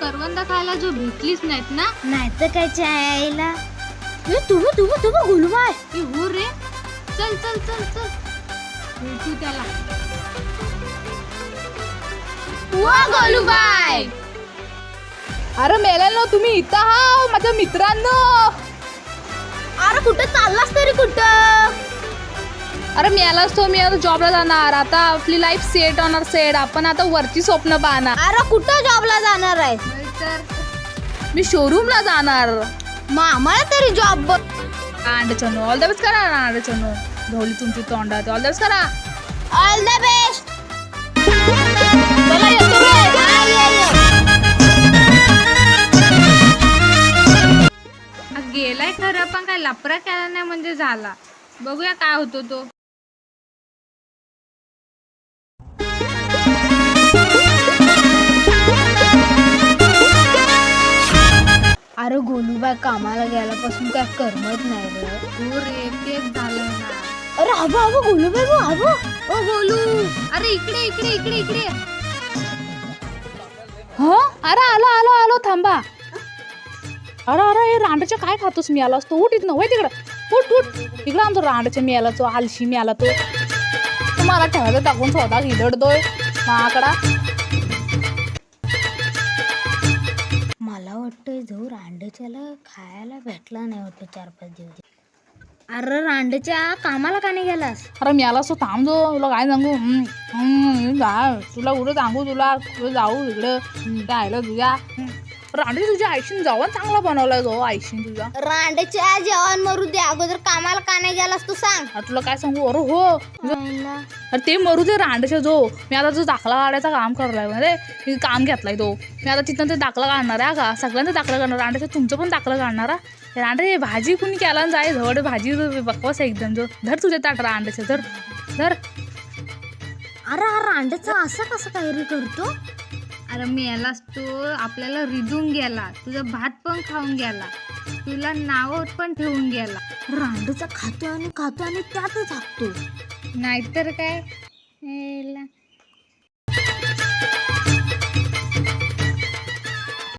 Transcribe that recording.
करवंदा खायला जो भेटलीच नाहीत ना? नाही तर काय चायला तुम्ही तुम्ही तुम्ही गुलबाय ती हो रे. चल चल चल चल. भेटू त्याला. गोलूबाय अरे मेल्यानो तुम्ही इथं हा माझ्या मित्रांनो. अरे कुठं चाललास तरी कुठं? अरे मी आलाच तो मी आता जॉबला जाणार. आता आपली लाईफ सेट होणार सेट आपण आता वरची स्वप्न पाहणार. अरे कुठं जॉबला जाणार आहे? तर मी शोरूमला जाणार. मग आम्हाला तरी जॉब अंडचनो ऑल द बेस्ट करा ना अंडचनो ढोली तुमची तोंडात. ऑल द बेस्ट करा. ऑल द बेस्ट गेलाय खरं पण काय लपरा केला नाही म्हणजे झाला. बघूया काय होतो तो. अरे गोलूबाई कामाला गेल्यापासून काय करमत नाही रे. हो रे तेच झालं ना. अरे हवं हवं गोलूबाई गो हवं ओ बोलू अरे इकडे इकडे इकडे इकडे. ह? अरे आलो आलो आलो थांबा. अरे अरे हे रांडाच्या काय खातोस मी आला असतो उठ इथनं होय तिकडं. उठ उठ. इकडं आमचं रांडाच्या मी आला तो आलशी मी आला तो तुम्हाला ठेवायचं टाकून स्वतः हिदडतोय माकडा. त्याला खायला भेटला नाही होतं चार पाच दिवस. अरे रांडच्या कामाला का नाही गेलास? अरे मी आला असतो थांब जो तुला काय सांगू? हम्म, हम्म, जा. तुला कुठं सांगू तुला कुठं जाऊ इकडं? राहिलं तुझ्या. रांडे तुझ्या आईशीन जेवण चांगला बनवलाय गो आईशीन तुझ्या. रांडच्या जेवण मरू दे अगोदर कामाला का नाही गेलास तू सांग. तुला काय सांगू? अरे हो. अरे ते मरू दे रांडच्या जो. मी आता जो दाखला काढायचा काम करलाय म्हणजे काम घेतलाय तो. मी आता तिथं ते दाखला काढणार आहे का? सगळ्यांचा दाखला काढणार. रांड्याचा तुमचं पण दाखला काढणार रांडे भाजी कुणी केला जाय धड भाजी बकवास आहे एकदम जो. धर तुझ्या ताट रांड्याच्या धर. धर. अरे हा रांडचा असं कसं रे करतो? अरे मेलास तो आपल्याला रिजून गेला. तुझा भात पण खाऊन गेला. तुला नाव पण ठेवून गेला. रांडचा खातो आणि खातो आणि त्यातच हाकतो. नाहीतर काय? हेला.